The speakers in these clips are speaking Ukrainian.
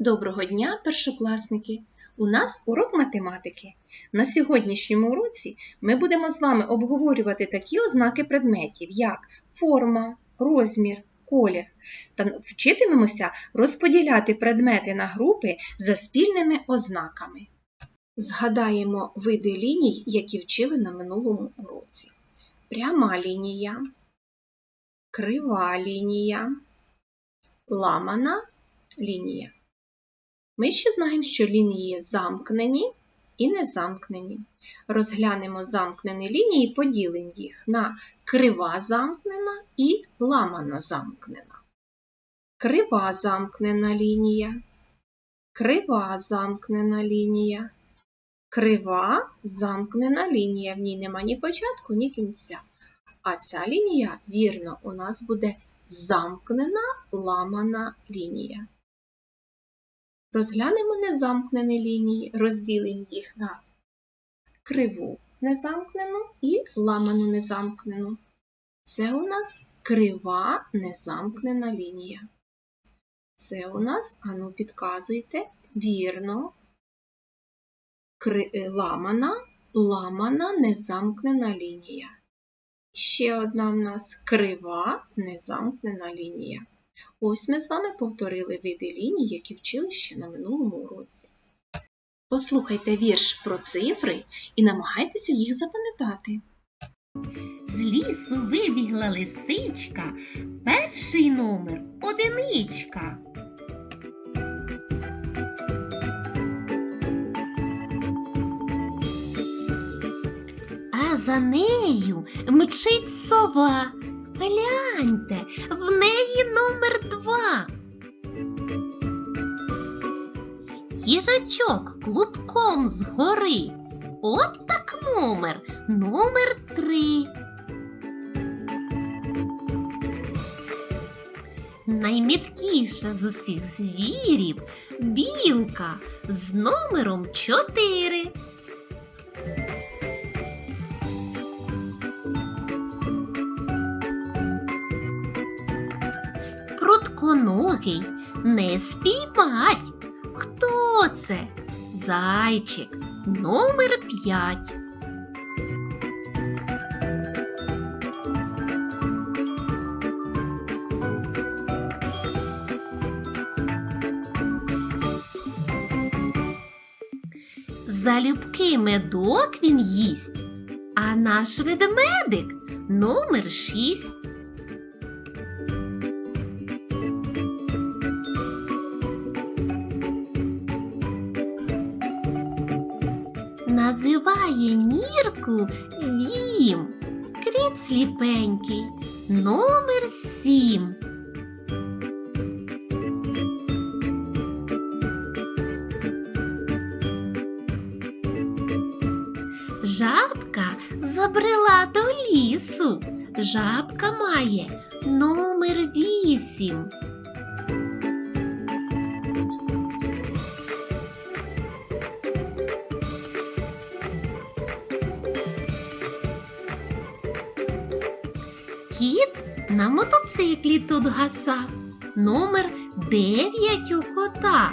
Доброго дня, першокласники! У нас урок математики. На сьогоднішньому уроці ми будемо з вами обговорювати такі ознаки предметів, як форма, розмір, колір, та вчитимемося розподіляти предмети на групи за спільними ознаками. Згадаємо види ліній, які вчили на минулому уроці. Пряма лінія, крива лінія, ламана лінія. Ми ще знаємо, що лінії замкнені і незамкнені. Розглянемо замкнені лінії, і поділимо їх на крива замкнена і ламана замкнена. Крива замкнена лінія, крива замкнена лінія, крива замкнена лінія. В ній нема ні початку, ні кінця. А ця лінія, вірно, у нас буде замкнена ламана лінія. Розглянемо незамкнені лінії, розділимо їх на криву незамкнену і ламану незамкнену. Це у нас крива незамкнена лінія. Це у нас, ану, підказуйте, вірно, кри... ламана, ламана незамкнена лінія. Ще одна в нас крива незамкнена лінія. Ось ми з вами повторили види ліній, які вчили ще на минулому уроці. Послухайте вірш про цифри і намагайтеся їх запам'ятати. З лісу вибігла лисичка, перший номер одиничка. А за нею мчить сова. Гляньте, в неї номер два. Їжачок клубком згори. От так номер, номер три. Найміткіша з усіх звірів білка з номером чотири. Прутконогий не спіймать. Хто це? Зайчик, номер п'ять. Залюбки медок він їсть, а наш ведмедик номер шість. Називає Мірку дім. Кріт сліпенький, номер сім. Жабка забрела до лісу. Жабка має номер вісім. Кіт на мотоциклі тут гаса. Номер дев'ять у кота.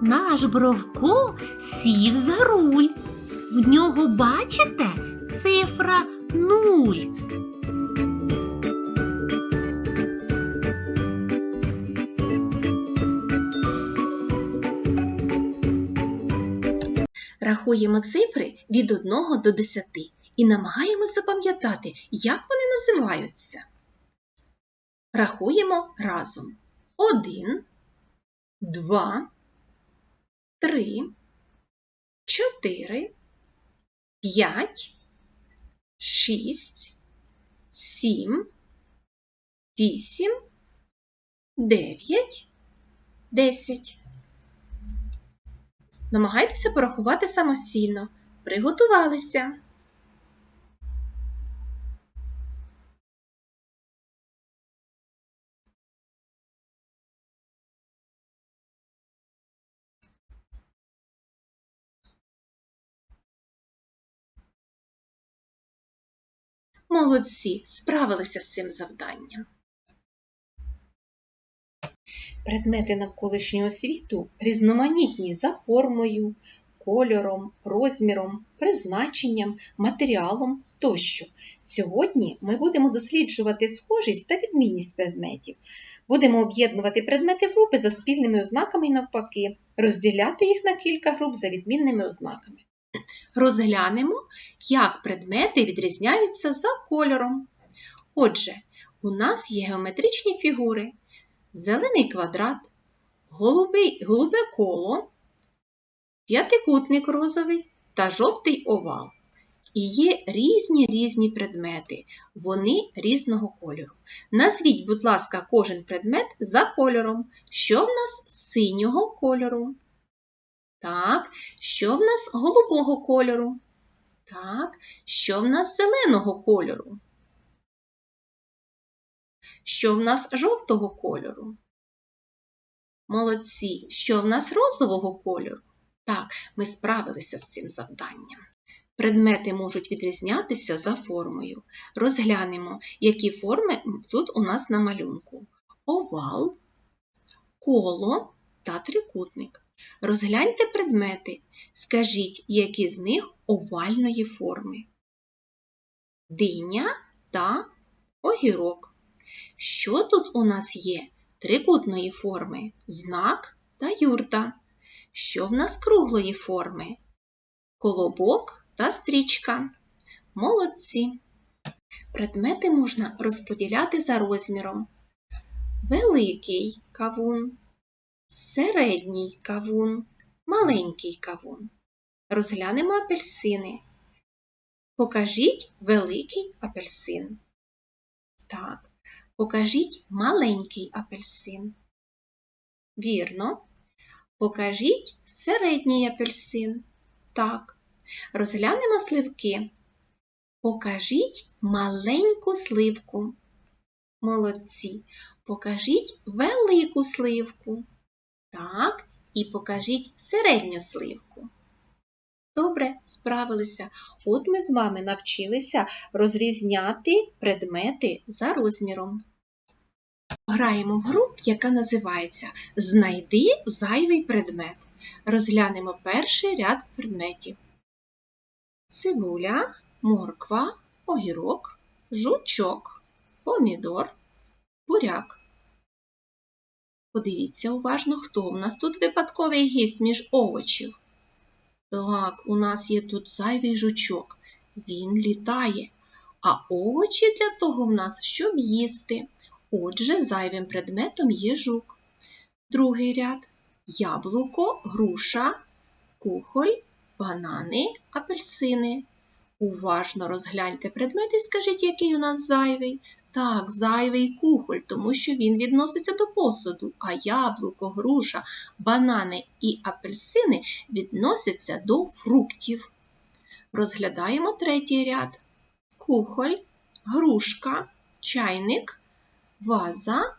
Наш Бровко сів за руль. В нього, бачите, цифра нуль. Рахуємо цифри від 1 до 10 і намагаємось запам'ятати, як вони називаються. Рахуємо разом. 1, 2, 3, 4, 5, 6, 7, 8, 9, 10. Намагайтеся порахувати самостійно. Приготувалися. Молодці справилися з цим завданням. Предмети навколишнього світу різноманітні за формою, кольором, розміром, призначенням, матеріалом тощо. Сьогодні ми будемо досліджувати схожість та відмінність предметів. Будемо об'єднувати предмети в групи за спільними ознаками і навпаки, розділяти їх на кілька груп за відмінними ознаками. Розглянемо, як предмети відрізняються за кольором. Отже, у нас є геометричні фігури, зелений квадрат, голубий, голубе коло, п'ятикутник розовий та жовтий овал. І є різні різні предмети, вони різного кольору. Назвіть, будь ласка, кожен предмет за кольором. Що в нас синього кольору? Так, що в нас голубого кольору? Так, що в нас зеленого кольору? Що в нас жовтого кольору? Молодці, що в нас розового кольору? Так, ми справилися з цим завданням. Предмети можуть відрізнятися за формою. Розглянемо, які форми тут у нас на малюнку: овал, коло та трикутник. Розгляньте предмети, скажіть, які з них овальної форми. Диня та огірок. Що тут у нас є? Трикутної форми знак та юрта. Що в нас круглої форми? Колобок та стрічка. Молодці. Предмети можна розподіляти за розміром. Великий кавун, середній кавун, маленький кавун. Розглянемо апельсини. Покажіть великий апельсин. Так, покажіть маленький апельсин. Вірно. Покажіть середній апельсин. Так. Розглянемо сливки. Покажіть маленьку сливку. Молодці. Покажіть велику сливку. Так, і покажіть середню сливку. Добре, справилися. От ми з вами навчилися розрізняти предмети за розміром. Граємо в гру, яка називається Знайди зайвий предмет. Розглянемо перший ряд предметів. Цибуля, морква, огірок, жучок, помідор, буряк. Подивіться уважно, хто у нас тут випадковий гість між овочів. Так, у нас є тут зайвий жучок. Він літає. А овочі для того в нас, щоб їсти. Отже, зайвим предметом є жук. Другий ряд яблуко, груша, кухоль, банани, апельсини. Уважно розгляньте предмети і скажіть, який у нас зайвий. Так, зайвий кухоль, тому що він відноситься до посуду, а яблуко, груша, банани і апельсини відносяться до фруктів. Розглядаємо третій ряд. Кухоль, грушка, чайник, ваза,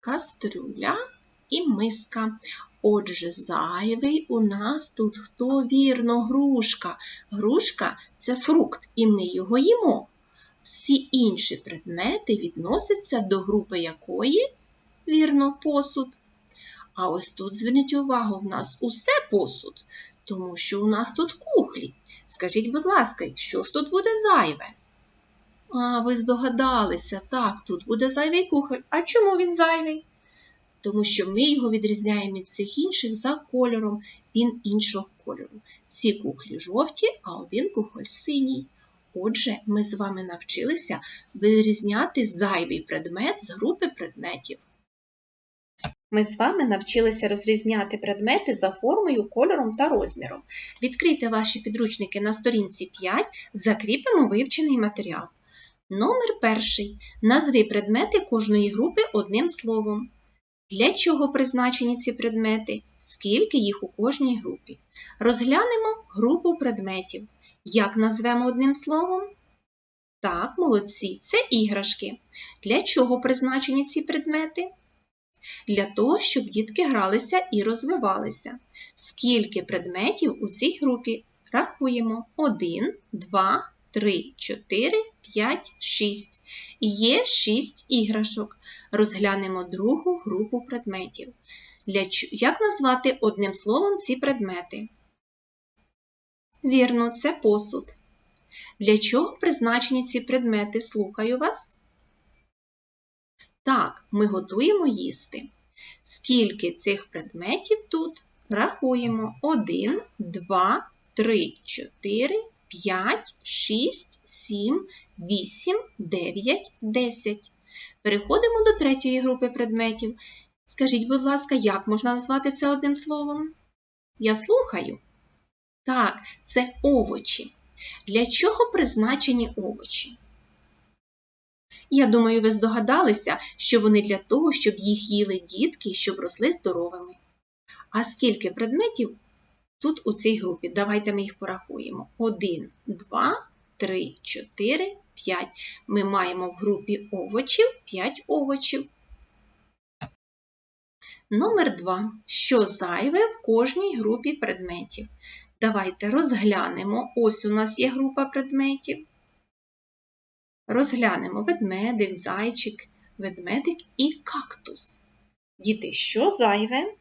кастрюля і миска. Отже, зайвий у нас тут хто вірно грушка. Грушка це фрукт, і ми його їмо. Всі інші предмети відносяться до групи якої вірно посуд. А ось тут зверніть увагу, в нас усе посуд, тому що у нас тут кухлі. Скажіть, будь ласка, що ж тут буде зайве? А, ви здогадалися, так, тут буде зайвий кухоль. А чому він зайвий? Тому що ми його відрізняємо від всіх інших за кольором, він іншого кольору. Всі кухлі жовті, а один кухоль синій. Отже, ми з вами навчилися вирізняти зайвий предмет з групи предметів. Ми з вами навчилися розрізняти предмети за формою, кольором та розміром. Відкрийте ваші підручники на сторінці 5, закріпимо вивчений матеріал. Номер перший. Назви предмети кожної групи одним словом. Для чого призначені ці предмети? Скільки їх у кожній групі? Розглянемо групу предметів. Як назвемо одним словом? Так, молодці, це іграшки. Для чого призначені ці предмети? Для того, щоб дітки гралися і розвивалися. Скільки предметів у цій групі? Рахуємо 1, 2, 3, 4, 5, 6. Є 6 іграшок. Розглянемо другу групу предметів. Для. Як назвати одним словом ці предмети? Вірно, це посуд. Для чого призначені ці предмети? Слухаю вас. Так, ми готуємо їсти. Скільки цих предметів тут? Рахуємо 1, 2, 3, 4, 5, 6, 7, 8, 9, 10. Переходимо до третьої групи предметів. Скажіть, будь ласка, як можна назвати це одним словом? Я слухаю. Так, це овочі. Для чого призначені овочі? Я думаю, ви здогадалися, що вони для того, щоб їх їли дітки, щоб росли здоровими. А скільки предметів тут у цій групі? Давайте ми їх порахуємо. 1, 2, 3, 4, 5. Ми маємо в групі овочів 5 овочів. Номер 2. Що зайве в кожній групі предметів? Давайте розглянемо. Ось у нас є група предметів. Розглянемо ведмедик, зайчик, ведмедик і кактус. Діти, що зайве?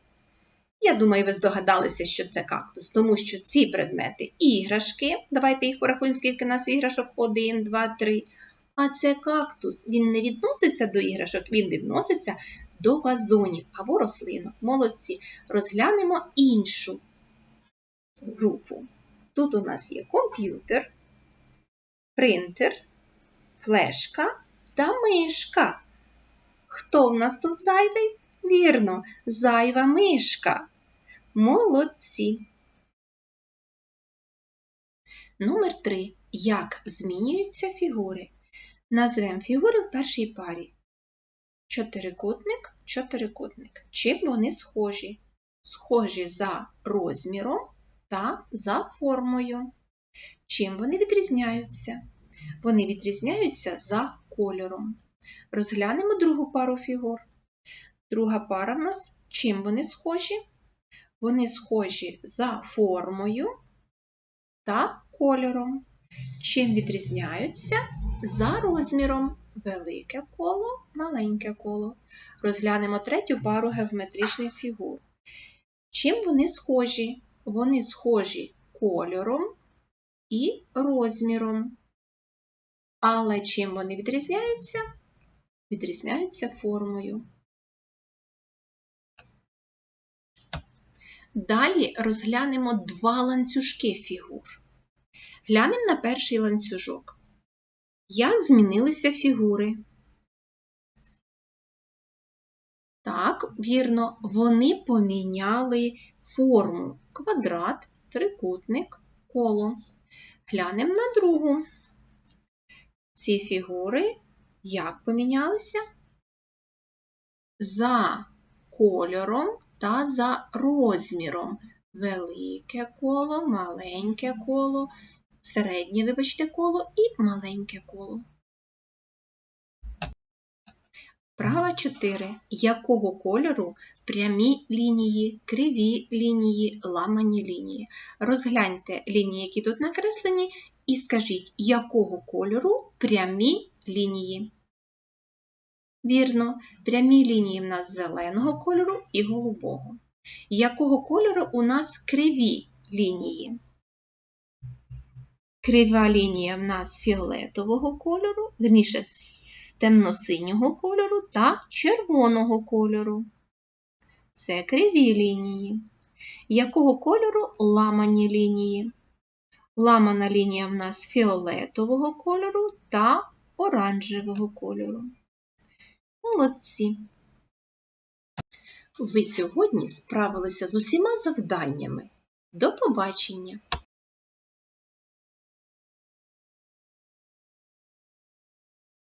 Я думаю, ви здогадалися, що це кактус, тому що ці предмети іграшки. Давайте їх порахуємо, скільки нас іграшок. 1, 2, 3. А це кактус. Він не відноситься до іграшок, він відноситься до вазонів або рослинок. Молодці. Розглянемо іншу групу. Тут у нас є комп'ютер, принтер, флешка та мишка. Хто в нас тут зайвий? Вірно, зайва мишка. Молодці. Номер 3. Як змінюються фігури? Назвемо фігури в першій парі. Чотирикутник, чотирикутник. Чим вони схожі? Схожі за розміром та за формою. Чим вони відрізняються? Вони відрізняються за кольором. Розглянемо другу пару фігур. Друга пара в нас чим вони схожі? Вони схожі за формою та кольором. Чим відрізняються? За розміром. Велике коло, маленьке коло. Розглянемо третю пару геометричних фігур. Чим вони схожі? Вони схожі кольором і розміром. Але чим вони відрізняються? Відрізняються формою. Далі розглянемо два ланцюжки фігур. Глянемо на перший ланцюжок. Як змінилися фігури? Так, вірно, вони поміняли форму квадрат, трикутник, коло. Глянемо на другу. Ці фігури як помінялися? За кольором та за розміром. Велике коло, маленьке коло, середнє, вибачте, коло і маленьке коло. Права 4. Якого кольору прямі лінії, криві лінії, ламані лінії? Розгляньте лінії, які тут накреслені, і скажіть, якого кольору прямі лінії? Вірно, прямі лінії в нас зеленого кольору і голубого. Якого кольору у нас криві лінії? Крива лінія в нас фіолетового кольору, верніше темно-синього кольору та червоного кольору. Це криві лінії. Якого кольору ламані лінії? Ламана лінія в нас фіолетового кольору та оранжевого кольору. Молодці! Ви сьогодні справилися з усіма завданнями. До побачення!